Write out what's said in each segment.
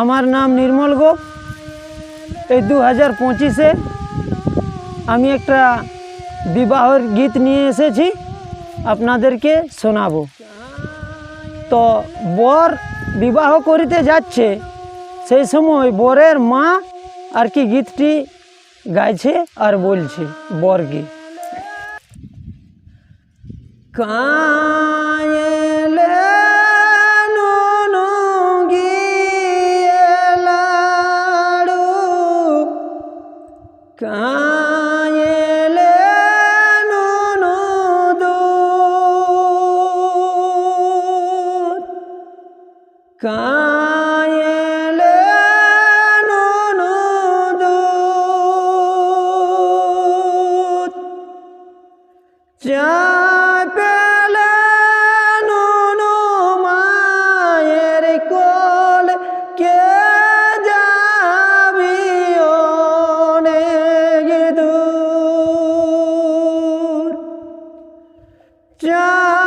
আমার নাম নির্মল গোপ। এই দু হাজার পঁচিশে আমি একটা বিবাহের গীত নিয়ে এসেছি, আপনাদেরকে শোনাবো। তো বর বিবাহ করিতে যাচ্ছে, সেই সময় বরের মা আর কি গীতটি গাইছে আর বলছে বর বরকে। কায়েলে কায়েলে নুনু দুধ চাই পেলে নুনু মায়ের কোল কে যাবি অনেক দূর? চাই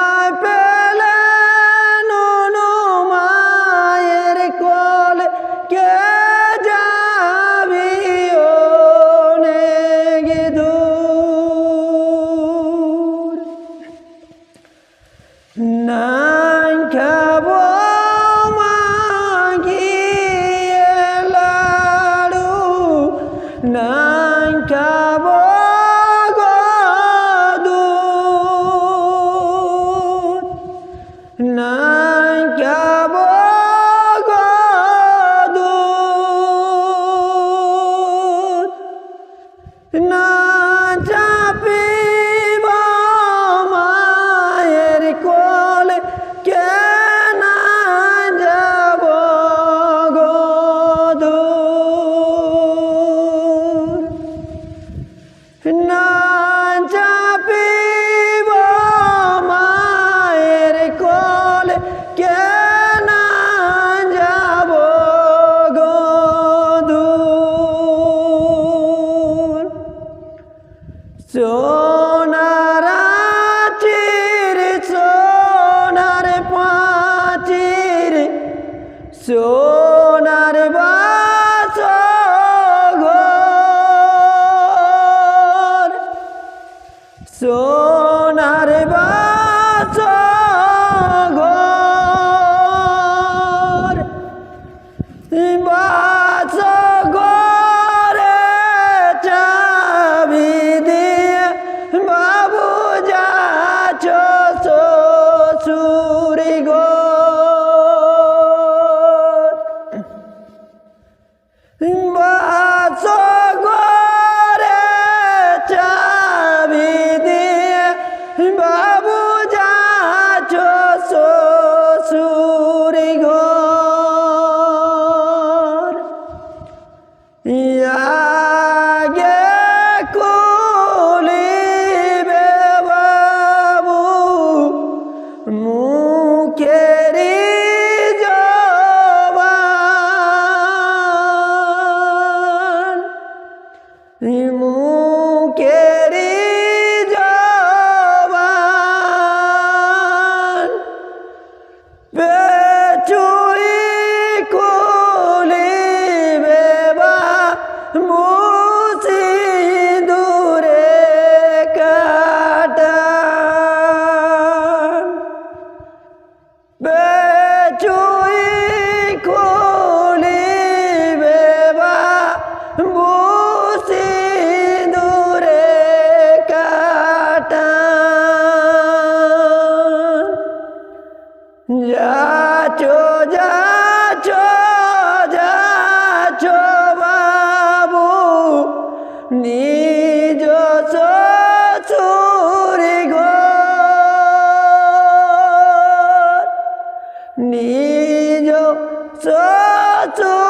No. সোনার চির সোনার পাচির সোনার বাবু যাচো যাচো যাচো বাবু নিজ চুরি গো নিজ শ্বশুর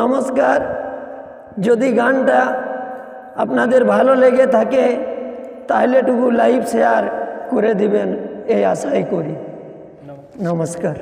নমস্কার। যদি গানটা আপনাদের ভালো লেগে থাকে তাহলে টুকু লাইভ শেয়ার করে দিবেন এই আশাই করি। নমস্কার।